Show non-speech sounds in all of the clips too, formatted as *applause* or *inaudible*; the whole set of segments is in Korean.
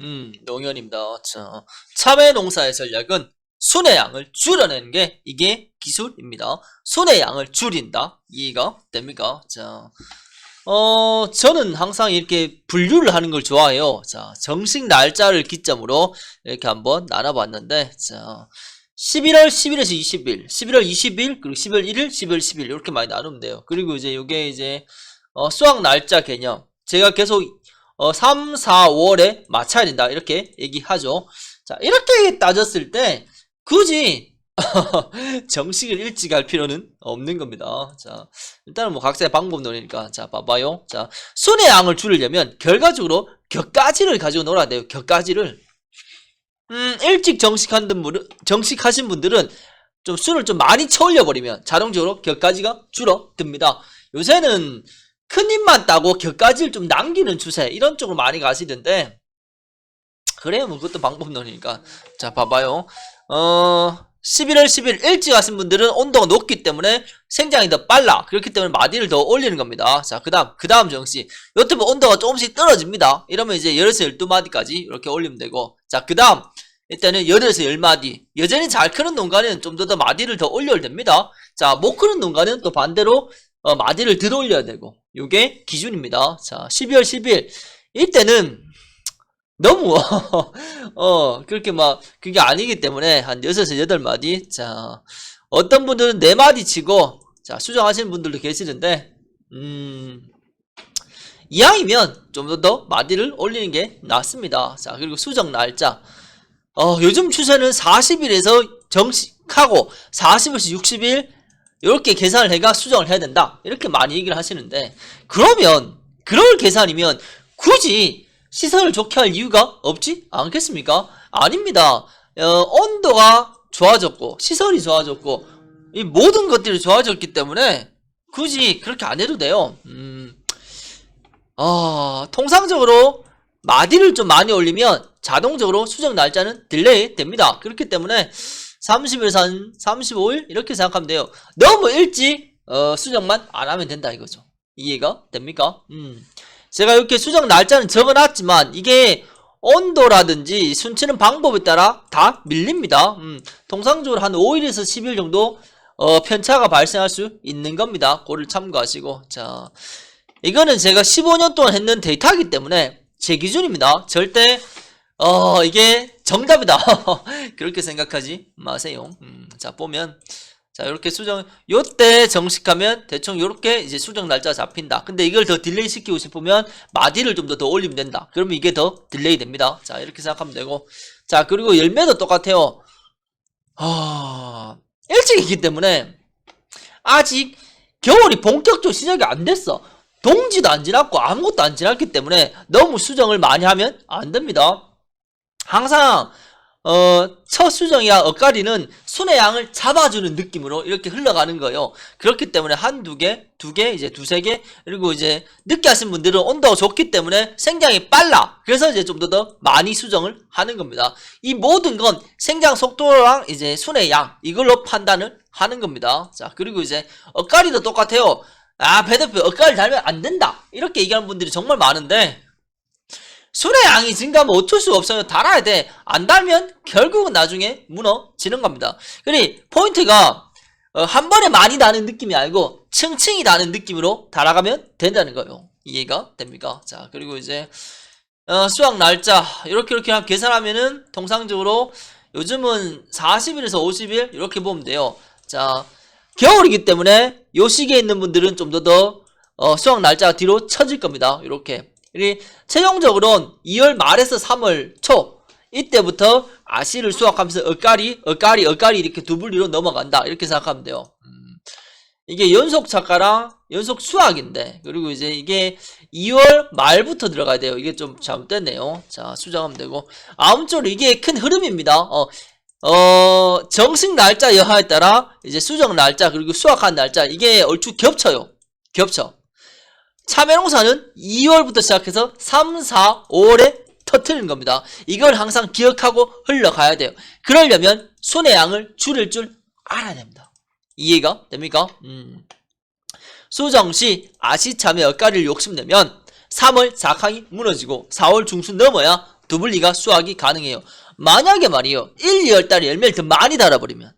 음, 농연입니다. 자, 참외 농사의 전략은 순의 양을 줄여내는 게 이게 기술입니다. 순의 양을 줄인다. 이해가 됩니까? 자, 어, 저는 항상 이렇게 분류를 하는 걸 좋아해요. 자, 정식 날짜를 기점으로 이렇게 한번 나눠봤는데, 자, 11월 10일에서 20일, 11월 20일, 그리고 11월 1일, 11월 10일, 이렇게 많이 나누면 돼요. 그리고 이제 이게 이제, 어, 수학 날짜 개념. 제가 계속 어, 3, 4, 5월에 맞춰야 된다. 이렇게 얘기하죠. 자, 이렇게 따졌을 때, 굳이, *laughs* 정식을 일찍 할 필요는 없는 겁니다. 자, 일단은 뭐 각자의 방법론이니까. 자, 봐봐요. 자, 순의 양을 줄이려면 결과적으로 격가지를 가지고 놀아야 돼요. 격가지를. 음, 일찍 정식한 분들은, 정식하신 분들은 좀 술을 좀 많이 쳐올려 버리면 자동적으로 격가지가 줄어듭니다. 요새는 큰 입만 따고 격가지를 좀 남기는 추세 이런 쪽으로 많이 가시던데. 그래요 뭐 그것도 방법론이니까. 자 봐봐요. 어 11월 10일 일찍 하신 분들은 온도가 높기 때문에 생장이 더 빨라. 그렇기 때문에 마디를 더 올리는 겁니다. 자 그 다음 그 다음 정시 요트브 온도가 조금씩 떨어집니다. 이러면 이제 10에서 12마디까지 이렇게 올리면 되고. 자 그 다음 일단은 8에서 10마디. 여전히 잘 크는 농가는 좀 더 더 마디를 더 올려야 됩니다. 자 못 크는 농가는 또 반대로 어, 마디를 들어 올려야 되고 요게 기준입니다. 자, 12월 10일 이때는 너무 *laughs* 어 그렇게 막 그게 아니기 때문에 한 6에서 8마디 자 어떤 분들은 4마디 치고 자 수정하시는 분들도 계시는데 음 이왕이면 좀더더 마디를 올리는 게 낫습니다. 자 그리고 수정 날짜 어 요즘 추세는 40일에서 정식하고 40에서 60일 이렇게 계산을 해가 수정을 해야 된다. 이렇게 많이 얘기를 하시는데 그러면 그럴 계산이면 굳이 시선을 좋게 할 이유가 없지 않겠습니까? 아닙니다. 어, 온도가 좋아졌고 시설이 좋아졌고 이 모든 것들이 좋아졌기 때문에 굳이 그렇게 안 해도 돼요. 음, 어, 통상적으로 마디를 좀 많이 올리면 자동적으로 수정 날짜는 딜레이 됩니다. 그렇기 때문에 30일에서 한 35일 이렇게 생각하면 돼요. 너무 일찍 어, 수정만 안 하면 된다 이거죠. 이해가 됩니까? 음. 제가 이렇게 수정 날짜는 적어놨지만 이게 온도라든지 순치는 방법에 따라 다 밀립니다. 음, 통상적으로 한 5일에서 10일 정도 어, 편차가 발생할 수 있는 겁니다. 그를 참고하시고 자 이거는 제가 15년 동안 했는 데이터이기 때문에 제 기준입니다. 절대 어 이게 정답이다 *laughs* 그렇게 생각하지 마세요. 음, 자 보면 자 이렇게 수정 요때 정식하면 대충 요렇게 이제 수정 날짜 잡힌다. 근데 이걸 더 딜레이 시키고 싶으면 마디를 좀 더 더 올리면 된다. 그러면 이게 더 딜레이 됩니다. 자 이렇게 생각하면 되고 자 그리고 열매도 똑같아요. 아 일찍이기 때문에 아직 겨울이 본격적으로 시작이 안 됐어. 동지도 안 지났고 아무것도 안 지났기 때문에 너무 수정을 많이 하면 안 됩니다. 항상 어, 첫 수정이야 엇가리는 순의 양을 잡아주는 느낌으로 이렇게 흘러가는 거예요. 그렇기 때문에 한 두 개, 두 개, 이제 두세 개, 그리고 이제 늦게 하신 분들은 온도가 좋기 때문에 생장이 빨라. 그래서 이제 좀 더 더 많이 수정을 하는 겁니다. 이 모든 건 생장 속도랑 이제 순의 양, 이걸로 판단을 하는 겁니다. 자, 그리고 이제 엇가리도 똑같아요. 아, 배 대표 엇가리 달면 안 된다. 이렇게 얘기하는 분들이 정말 많은데, 술의 양이 증가하면 어쩔 수 없어요. 달아야 돼. 안 달면 결국은 나중에 무너지는 겁니다. 그리 포인트가 어, 한 번에 많이 나는 느낌이 아니고 층층이 나는 느낌으로 달아가면 된다는 거예요. 이해가 됩니까? 자 그리고 이제 어, 수학 날짜 이렇게 이렇게 한- 계산하면은 통상적으로 요즘은 40일에서 50일 이렇게 보면 돼요. 자 겨울이기 때문에 요 시기에 있는 분들은 좀 더더 어, 수학 날짜가 뒤로 쳐질 겁니다. 이렇게 이 최종적으로는 2월 말에서 3월 초 이때부터 아시를 수확하면서 엇가리 엇가리 엇가리 이렇게 두 분리로 넘어간다 이렇게 생각하면 돼요. 음, 이게 연속 작가랑 연속 수학인데 그리고 이제 이게 2월 말부터 들어가야 돼요. 이게 좀 잘못됐네요. 자 수정하면 되고 아무쪼록 이게 큰 흐름입니다. 어, 어 정식 날짜 여하에 따라 이제 수정 날짜 그리고 수확한 날짜 이게 얼추 겹쳐요. 겹쳐. 참외농사는 2월부터 시작해서 3, 4, 5월에 터트리는 겁니다. 이걸 항상 기억하고 흘러가야 돼요. 그러려면 손의 양을 줄일 줄 알아야 됩니다. 이해가 됩니까? 음. 수정시 아시참외 엇가리를 욕심내면 3월 4강이 무너지고 4월 중순 넘어야 두 분리가 수확이 가능해요. 만약에 말이요. 1, 2월 달에 열매를 더 많이 달아버리면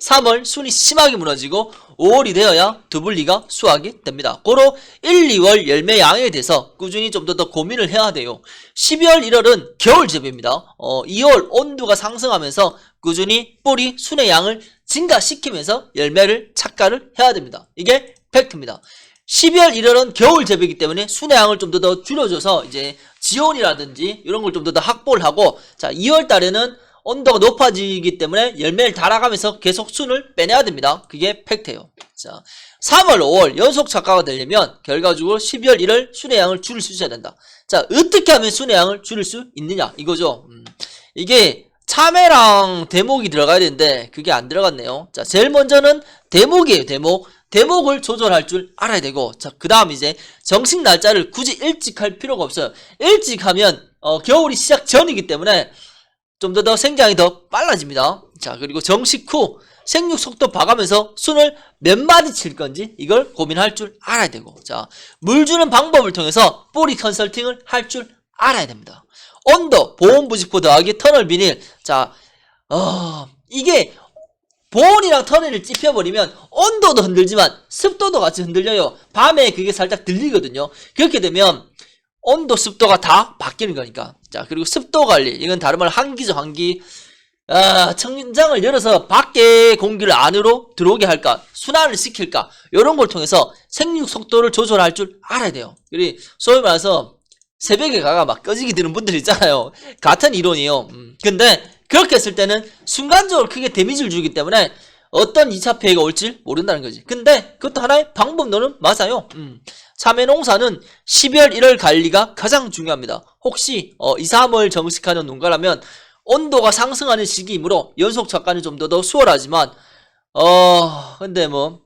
3월 순이 심하게 무너지고 5월이 되어야 두 분리가 수확이 됩니다. 고로 1, 2월 열매 양에 대해서 꾸준히 좀 더 더 고민을 해야 돼요. 12월, 1월은 겨울 재배입니다. 어, 2월 온도가 상승하면서 꾸준히 뿌리 순의 양을 증가시키면서 열매를 착가를 해야 됩니다. 이게 팩트입니다. 12월, 1월은 겨울 재배이기 때문에 순의 양을 좀 더 더 줄여줘서 이제 지온이라든지 이런 걸 좀 더 더 확보를 하고 자 2월 달에는 온도가 높아지기 때문에 열매를 달아가면서 계속 순을 빼내야 됩니다. 그게 팩트예요. 자 3월, 5월 연속 착가가 되려면 결과적으로 12월, 1월 순의 양을 줄일 수 있어야 된다. 자 어떻게 하면 순의 양을 줄일 수 있느냐 이거죠. 음, 이게 참외랑 대목이 들어가야 되는데 그게 안 들어갔네요. 자 제일 먼저는 대목이에요. 대목. 대목을 조절할 줄 알아야 되고 자 그 다음 이제 정식 날짜를 굳이 일찍 할 필요가 없어요 일찍 하면 어, 겨울이 시작 전이기 때문에 좀 더 더 생장이 더 빨라집니다 자 그리고 정식 후 생육 속도 봐가면서 순을 몇 마디 칠 건지 이걸 고민할 줄 알아야 되고 자 물 주는 방법을 통해서 뿌리 컨설팅을 할 줄 알아야 됩니다 온도 보온 부직포 더하기 터널 비닐 자 어, 이게 보온이랑 터널을 찝혀버리면 온도도 흔들지만 습도도 같이 흔들려요. 밤에 그게 살짝 들리거든요. 그렇게 되면 온도, 습도가 다 바뀌는 거니까. 자, 그리고 습도 관리. 이건 다른 말로 환기죠, 환기. 아, 청장을 열어서 밖에 공기를 안으로 들어오게 할까, 순환을 시킬까, 이런 걸 통해서 생육 속도를 조절할 줄 알아야 돼요. 그리 소위 말해서 새벽에 가가 막 꺼지게 되는 분들 있잖아요. 같은 이론이에요. 음, 근데 그렇게 했을 때는 순간적으로 크게 데미지를 주기 때문에 어떤 2차 피해가 올지 모른다는 거지. 근데 그것도 하나의 방법론은 맞아요. 음. 참외 농사는 12월 1월 관리가 가장 중요합니다. 혹시 어, 2, 3월 정식하는 농가라면 온도가 상승하는 시기이므로 연속 착과는 좀 더 더 수월하지만 어 근데 뭐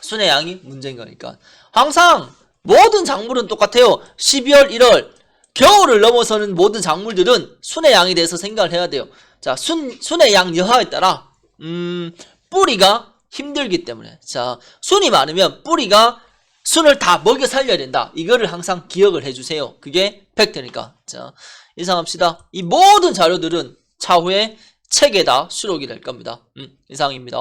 순의 양이 문제인 거니까 항상 모든 작물은 똑같아요. 12월 1월 겨울을 넘어서는 모든 작물들은 순의 양에 대해서 생각을 해야 돼요. 자, 순, 순의 양 여하에 따라, 음, 뿌리가 힘들기 때문에. 자, 순이 많으면 뿌리가 순을 다 먹여 살려야 된다. 이거를 항상 기억을 해주세요. 그게 팩트니까. 자, 이상합시다. 이 모든 자료들은 차후에 책에다 수록이 될 겁니다. 음, 이상입니다.